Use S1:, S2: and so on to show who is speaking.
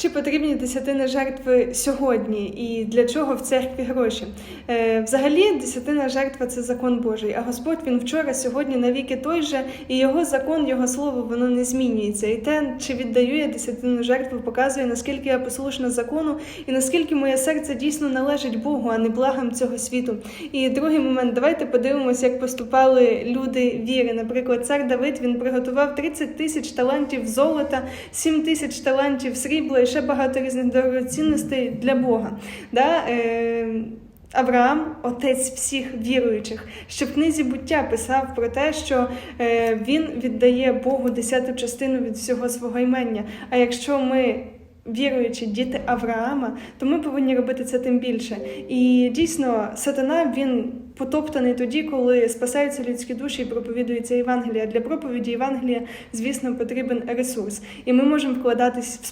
S1: Чи потрібні десятини жертви сьогодні і для чого в церкві гроші? Е, взагалі, десятина жертва це закон Божий, а Господь він вчора, сьогодні навіки той же, і його закон, його слово воно не змінюється. І те, чи віддаю я десятину жертву, показує наскільки я послушна закону і наскільки моє серце дійсно належить Богу, а не благам цього світу. І другий момент, давайте подивимося, як поступали люди віри. Наприклад, цар Давид він приготував 30 тисяч талантів золота, 7 тисяч талантів срібла ще багато різних дорогоцінностей для Бога. Да? Е, Авраам, отець всіх віруючих, що в книзі буття писав про те, що е, він віддає Богу десяту частину від всього свого імення. А якщо ми віруючі діти Авраама, то ми повинні робити це тим більше. І дійсно, сатана він потоптаний тоді, коли спасаються людські душі і проповідується Євангелія. Для проповіді Євангелія, звісно, потрібен ресурс, і ми можемо вкладатись в